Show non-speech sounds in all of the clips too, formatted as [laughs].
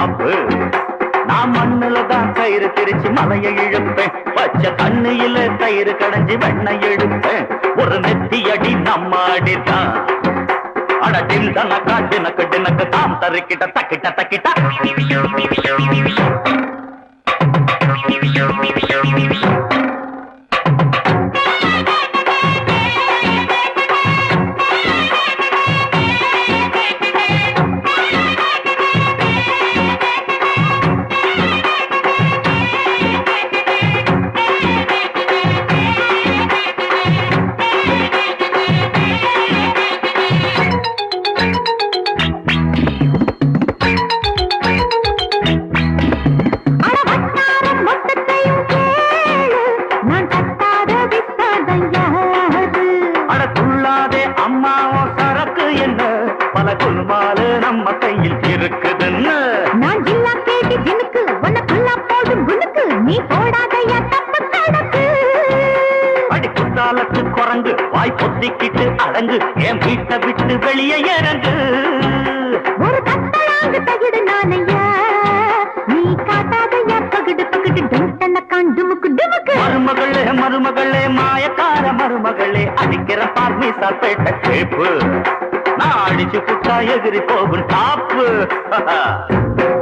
காப்பு நான் மண்ணுல தான் கயிறு திரிச்சு மலையை இழுப்பேன். பச்சை தண்ணியில கயிறு கடைஞ்சி வெண்ணை எடுப்பேன். ஒரு நெத்தி அடி நம்ம அடிதான். அட தனக்கா டினக்கு டினக்கு தாம் தருக்கிட்ட தக்கிட்ட தக்கிட்ட. அட பொத்திக்கிட்டு அடங்கு என் வீட்டை விட்டு வெளியே இறங்கு. ஒரு தத்தலாங்கு தகிடு நானையா? நீ காட்டாதையா பகிடு பகிடு? டும் தன்னக்கான் டுமுக்கு மருமகளே மருமகளே மாயக்கார மருமகளே அடிக்கிற பார்மி சாப்பேட்ட கேப்பு. நான் அடிச்சு புட்டா எகிரி போகும் டாப்பு. [laughs]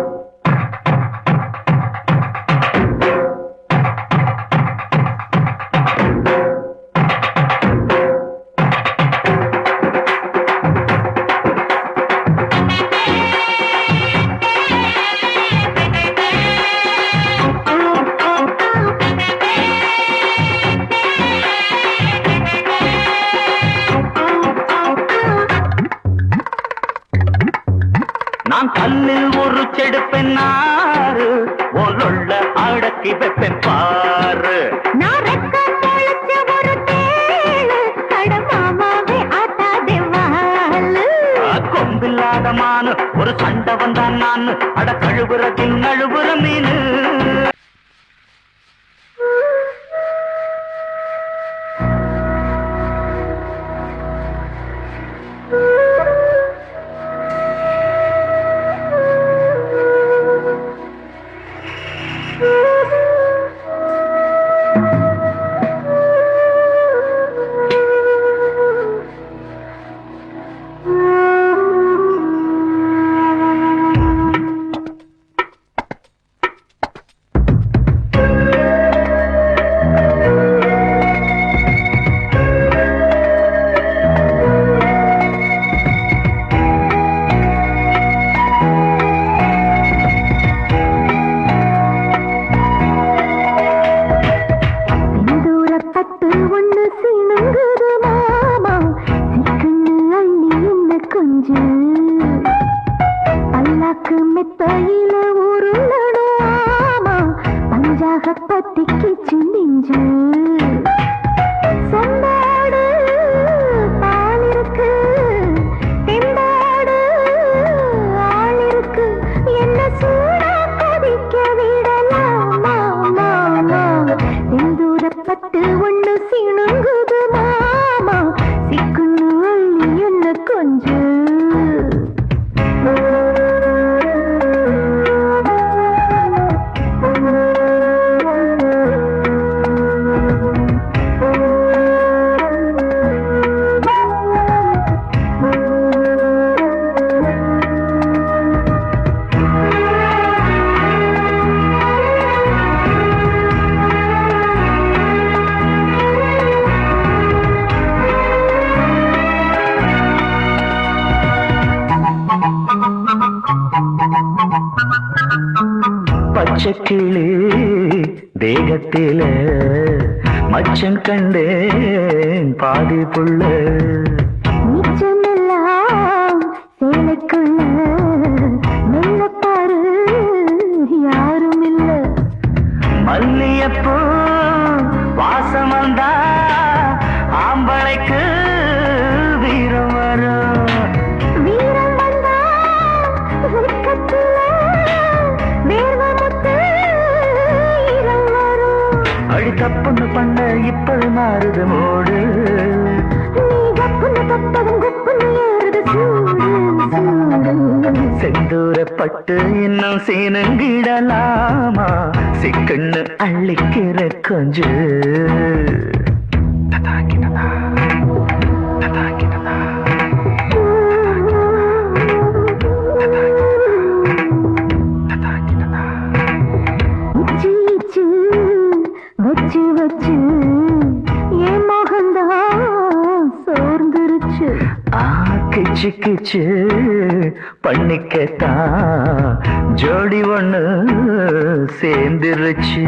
அது ஒண்ணு சீனு பச்சை தேகத்தில மச்சம் கண்டேன் பாதி புள்ள பட்டு இன்னும் சீனங்கிடலாமா? சிக்கண்ணு அள்ளிக்கிற கொஞ்சு. ததாக்கினதா, ததாக்கினதா, ததாக்கினதா. கிச்சு பண்ணிக்கத்தான் ஜோடி ஒண்ணு சேர்ந்துருச்சு.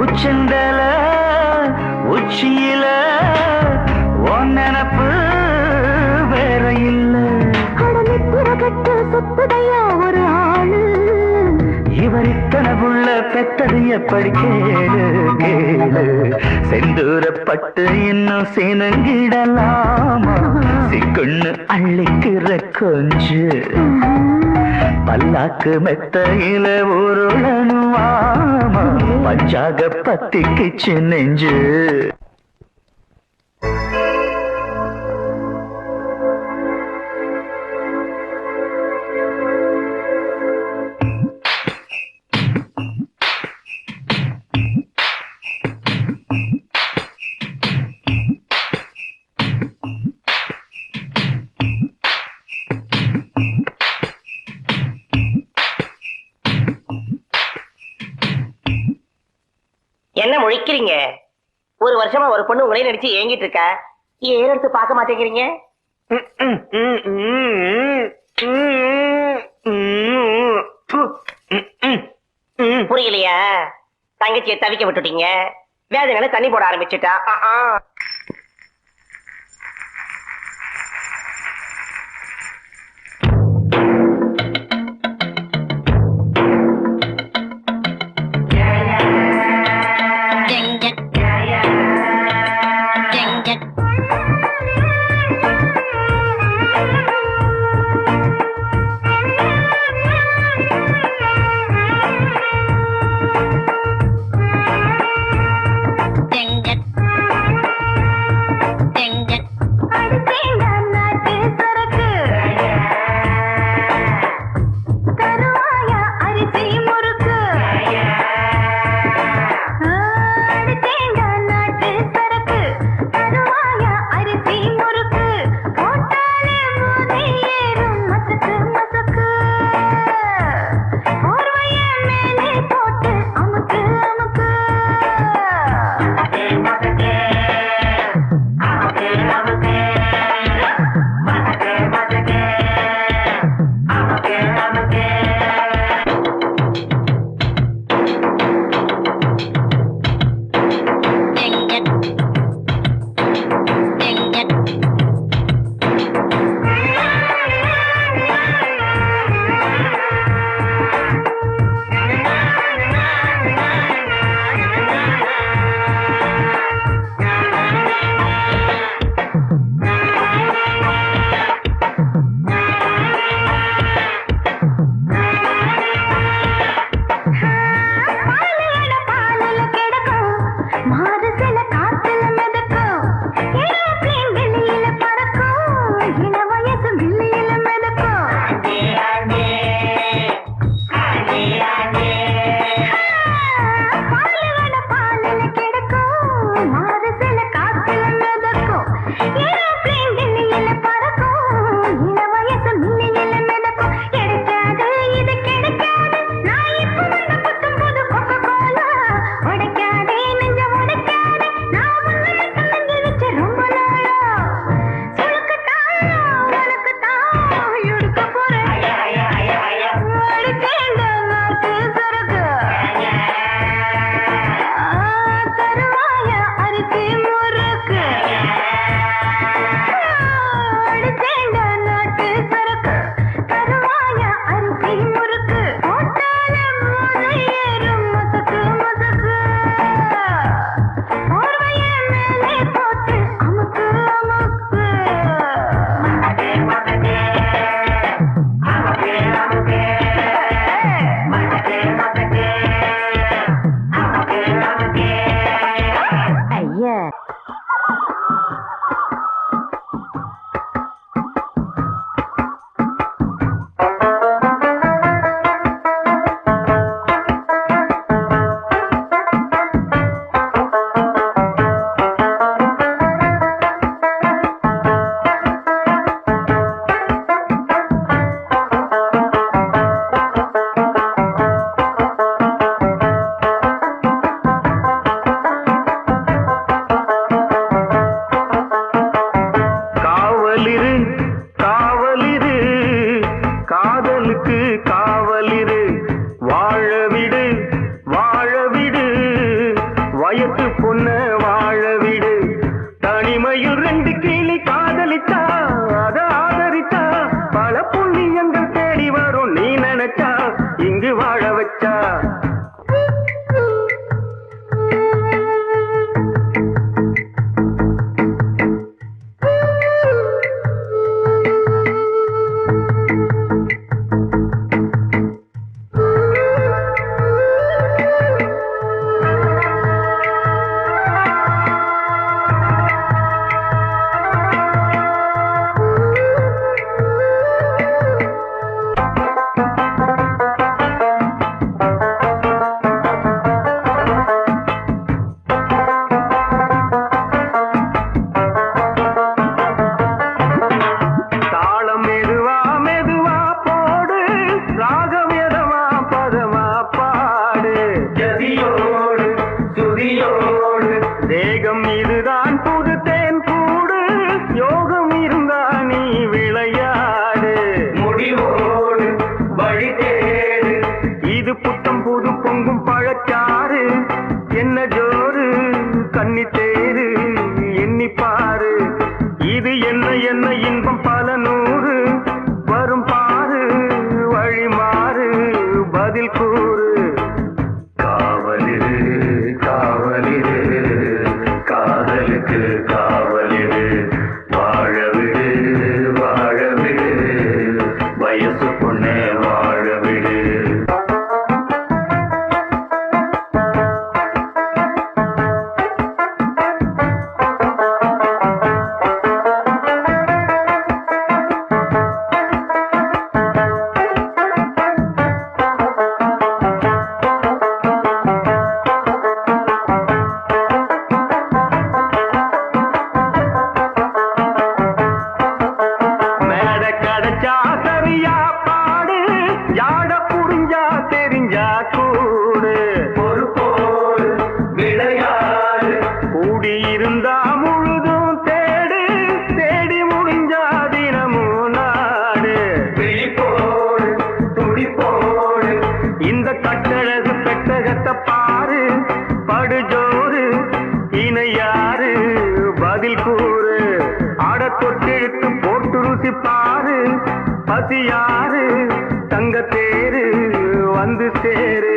உச்சந்தல உச்சியில பெத்தது எப்படி கேளு. கேளு செந்தூரப்பட்டு இன்னும் சினங்கிடலாமா? சிக்குன்னு அள்ளிக்கிற கொஞ்சு. பல்லாக்கு மெத்தையில உருளனுவாமா பஞ்சாக பத்திக்குச்சு நெஞ்சு. வருஷமா ஒரு பொண்ணு உங்களே நடிச்சு ஏங்கிட்டு இருக்கா? ஏன் எடுத்து பார்க்க மாட்டேங்கிறீங்க? புரியலையா? தங்கச்சியை தவிக்க விட்டுட்டீங்க. வேதனை தண்ணி போட ஆரம்பிச்சுட்டா. வா யாரு? பசி யாரு? தங்கத்தேரு வந்து சேரு.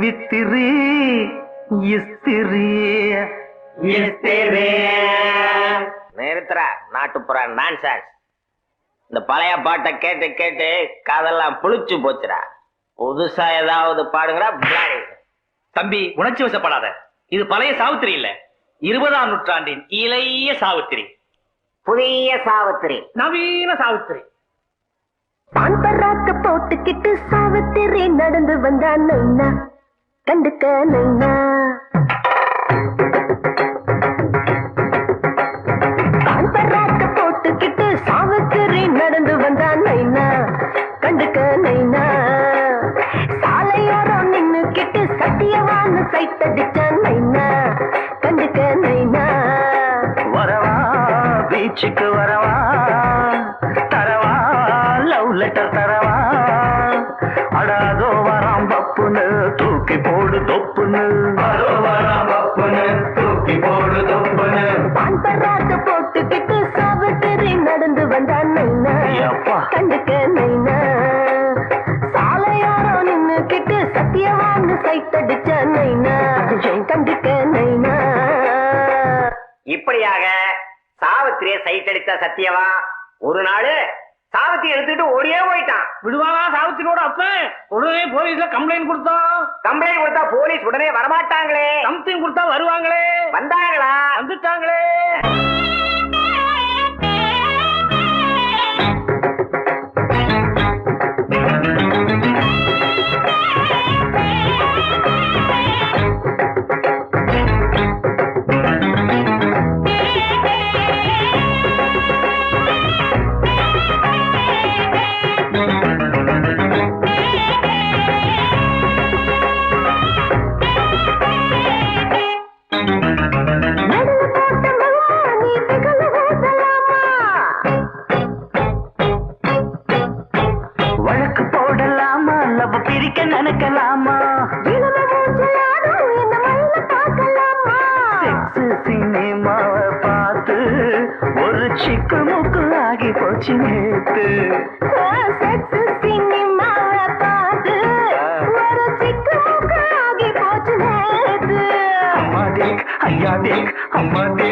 வித்திரு இஸ்திரி நிறுத்துறா நாட்டுப்புற நான்சான்ஸ் இந்த பழைய பாட்டை கேட்டு கேட்டு காதெல்லாம் புளிச்சு போச்சுடா. புதுசா ஏதாவது பாடுங்கடா தம்பி உணர்ச்சி வசப்படாத. இது பழைய சாவித்திரி இல்ல. இருபதாம் நூற்றாண்டின் இளைய சாவித்திரி. புதிய சாவித்திரி. நவீன சாவித்திரி. போட்டுக்கிட்டு ராத்திரி நடந்து வந்தான் நைனா. கண்டுக்க நைனா. கண்டுக்க நைனா இப்படியாக சாவித்திரிய சைட் அடித்த சத்தியவா? ஒரு நாள் சாவித்திரி எடுத்துட்டு ஓடியே போயிட்டான். விடுவானா சாவித்திரியோட அப்பன் உடனே போலீஸ்ல கம்ப்ளைண்ட் கொடுத்தோம் கம்ப்ளைண்ட் கொடுத்தா போலீஸ் உடனே வரமாட்டாங்களே. சம்திங் கொடுத்தா வருவாங்களே. வந்தாங்களா? வந்துட்டாங்களே.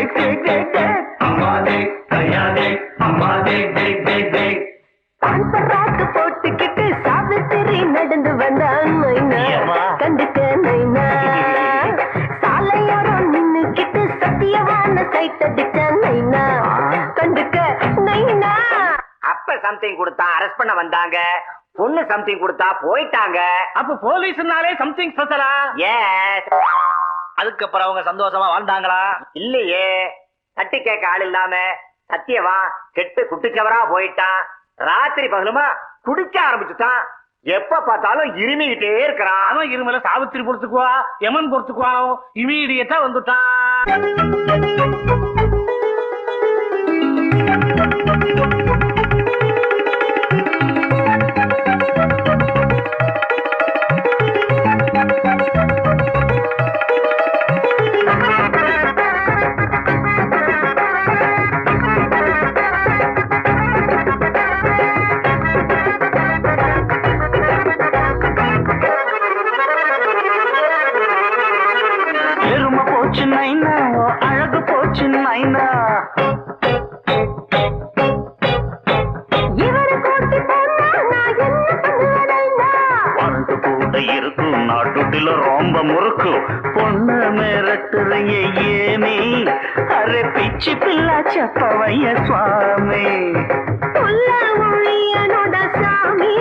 தேக் தேக் தேக் தேக் அம்மா தேக் ஐயா தேக் அம்மா தேக் தேக் தேக் தேக் பான்பராக்கு போட்டுக்கிட்டு சாவித்திரி நடந்து வந்தான் நைனா ஏம்மா? கண்டுக்க நைனா சாலையோரம் நின்னுக்கிட்டு சத்தியவான சைட் அடிச்ச நைனா கண்டுக்க நைனா அப்ப சம்திங் கொடுத்தா அரெஸ்ட் பண்ண வந்தாங்க. பொண்ணு சம்திங் கொடுத்தா போயிட்டாங்க. அப்ப போலீஸ்னாலே சம்திங் ஸ்பெஷலா ஏஸ் அதுக்கப்புறம் அவங்க சந்தோஷமா வாழ்ந்தாங்களா? இல்லையே. தட்டி கேட்க ஆள் இல்லாம சத்தியவா கெட்டு குட்டிச்சவரா போயிட்டான். ராத்திரி பகலுமா குடிக்க ஆரம்பிச்சுட்டான். எப்ப பார்த்தாலும் இருமிக்கிட்டே இருக்கிறான் அவன் இருமல சாவித்திரி பொறுத்துக்குவா யமன் பொறுத்துக்குவானோ இமீடியட்டா வந்துட்டான். పిచ్చి పిల్ల చెప్పవయ్య స్వామి. పుల్ల ఒళియనుడ స్వామి